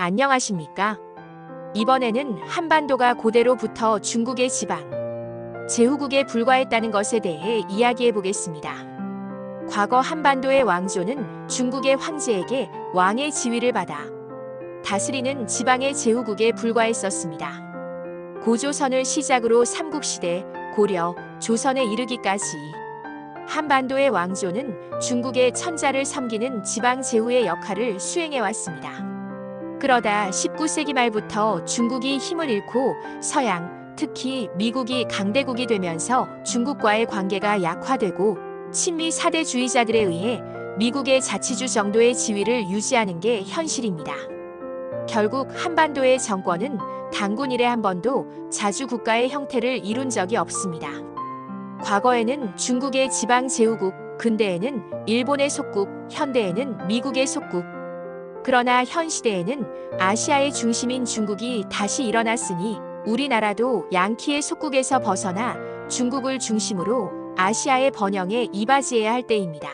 안녕하십니까? 이번에는 한반도가 고대로부터 중국의 지방, 제후국에 불과했다는 것에 대해 이야기해 보겠습니다. 과거 한반도의 왕조는 중국의 황제에게 왕의 지위를 받아 다스리는 지방의 제후국에 불과했었습니다. 고조선을 시작으로 삼국시대, 고려, 조선에 이르기까지 한반도의 왕조는 중국의 천자를 섬기는 지방 제후의 역할을 수행해 왔습니다. 그러다 19세기 말부터 중국이 힘을 잃고 서양, 특히 미국이 강대국이 되면서 중국과의 관계가 약화되고 친미 사대주의자들에 의해 미국의 자치주 정도의 지위를 유지하는 게 현실입니다. 결국 한반도의 정권은 단군 이래 한 번도 자주 국가의 형태를 이룬 적이 없습니다. 과거에는 중국의 지방 제후국, 근대에는 일본의 속국, 현대에는 미국의 속국. 그러나 현 시대에는 아시아의 중심인 중국이 다시 일어났으니 우리나라도 양키의 속국에서 벗어나 중국을 중심으로 아시아의 번영에 이바지해야 할 때입니다.